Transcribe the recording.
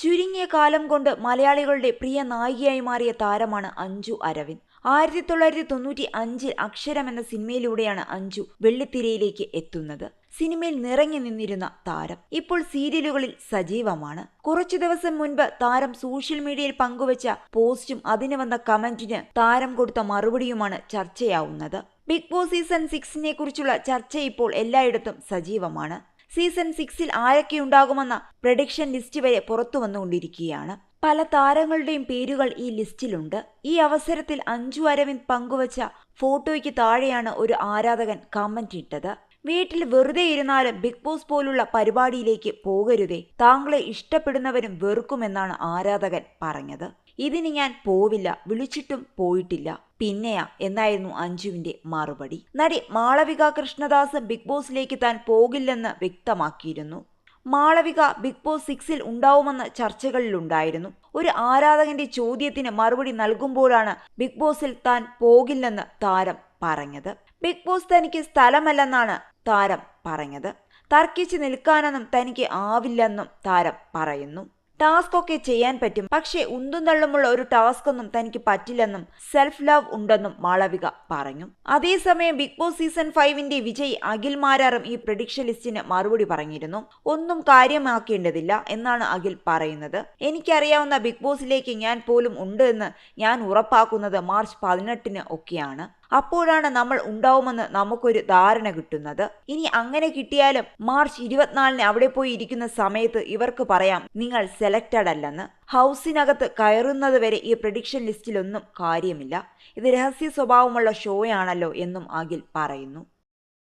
ചുരുങ്ങിയ കാലം കൊണ്ട് മലയാളികളുടെ പ്രിയ നായികയായി മാറിയ താരമാണ് അഞ്ജു അരവിന്ദ്. ആയിരത്തി തൊള്ളായിരത്തി തൊണ്ണൂറ്റി അഞ്ചിൽ അക്ഷരം എന്ന സിനിമയിലൂടെയാണ് അഞ്ജു വെള്ളിത്തിരയിലേക്ക് എത്തുന്നത്. സിനിമയിൽ നിറങ്ങി നിന്നിരുന്ന താരം ഇപ്പോൾ സീരിയലുകളിൽ സജീവമാണ്. കുറച്ചു ദിവസം മുൻപ് താരം സോഷ്യൽ മീഡിയയിൽ പങ്കുവച്ച പോസ്റ്റും അതിന് വന്ന കമന്റിന് താരം കൊടുത്ത മറുപടിയുമാണ് ചർച്ചയാവുന്നത്. ബിഗ് ബോസ് സീസൺ സിക്സിനെ കുറിച്ചുള്ള ചർച്ച ഇപ്പോൾ എല്ലായിടത്തും സജീവമാണ്. സീസൺ സിക്സിൽ ആരൊക്കെ ഉണ്ടാകുമെന്ന പ്രഡിക്ഷൻ ലിസ്റ്റ് വരെ പുറത്തു വന്നുകൊണ്ടിരിക്കുകയാണ്. പല താരങ്ങളുടെയും പേരുകൾ ഈ ലിസ്റ്റിലുണ്ട്. ഈ അവസരത്തിൽ അഞ്ചു അരവിന്ദ് പങ്കുവച്ച ഫോട്ടോയ്ക്ക് താഴെയാണ് ഒരു ആരാധകൻ കമന്റ് ഇട്ടത്. വീട്ടിൽ വെറുതെ ഇരുന്നാലും ബിഗ് ബോസ് പോലുള്ള പരിപാടിയിലേക്ക് പോകരുതേ. താങ്കളെ ഇഷ്ടപ്പെടുന്നവരും വെറുക്കുമെന്നാണ് ആരാധകൻ പറഞ്ഞത്. ഇതിന് ഞാൻ പോവില്ല വിളിച്ചിട്ടും പോയിട്ടില്ല. പിന്നെയാ എന്നായിരുന്നു അഞ്ജുവിന്റെ മറുപടി. നടി മാളവിക കൃഷ്ണദാസ് ബിഗ് ബോസിലേക്ക് താൻ പോകില്ലെന്ന് വ്യക്തമാക്കിയിരുന്നു. മാളവിക ബിഗ് ബോസ് സിക്സിൽ ഉണ്ടാവുമെന്ന ചർച്ചകളിലുണ്ടായിരുന്നു. ഒരു ആരാധകന്റെ ചോദ്യത്തിന് മറുപടി നൽകുമ്പോഴാണ് ബിഗ് ബോസിൽ താൻ പോകില്ലെന്ന് താരം പറഞ്ഞത്. ബിഗ് ബോസ് തനിക്ക് സ്ഥലമല്ലെന്നാണ് താരം പറഞ്ഞത്. തർക്കിച്ച് നിൽക്കാനൊന്നും തനിക്ക് ആവില്ലെന്നും താരം പറയുന്നു. ടാസ്ക് ഒക്കെ ചെയ്യാൻ പറ്റും. പക്ഷേ ഉന്തും തള്ളുമുള്ള ഒരു ടാസ്ക് ഒന്നും തനിക്ക് പറ്റില്ലെന്നും സെൽഫ് ലവ് ഉണ്ടെന്നും മാളവിക പറഞ്ഞു. അതേസമയം ബിഗ് ബോസ് സീസൺ ഫൈവിന്റെ വിജയ് അഖിൽ മാരാറും ഈ പ്രഡിക്ഷൻ ലിസ്റ്റിന് മറുപടി പറഞ്ഞിരുന്നു. ഒന്നും കാര്യമാക്കേണ്ടതില്ല എന്നാണ് അഖിൽ പറയുന്നത്. എനിക്കറിയാവുന്ന ബിഗ് ബോസിലേക്ക് ഞാൻ പോലും ഉണ്ട് എന്ന് ഞാൻ ഉറപ്പാക്കുന്നത് മാർച്ച് പതിനെട്ടിന് ഒക്കെയാണ്. അപ്പോഴാണ് നമ്മൾ ഉണ്ടാവുമെന്ന് നമുക്കൊരു ധാരണ കിട്ടുന്നത്. ഇനി അങ്ങനെ കിട്ടിയാലും മാർച്ച് ഇരുപത്തിനാലിന് അവിടെ പോയി ഇരിക്കുന്ന സമയത്ത് ഇവർക്ക് പറയാം നിങ്ങൾ സെലക്റ്റഡ് അല്ലെന്ന്. ഹൗസിനകത്ത് കയറുന്നത് വരെ ഈ പ്രഡിക്ഷൻ ലിസ്റ്റിലൊന്നും കാര്യമില്ല. ഇത് രഹസ്യ സ്വഭാവമുള്ള ഷോയാണല്ലോ എന്നും അഖിൽ പറയുന്നു.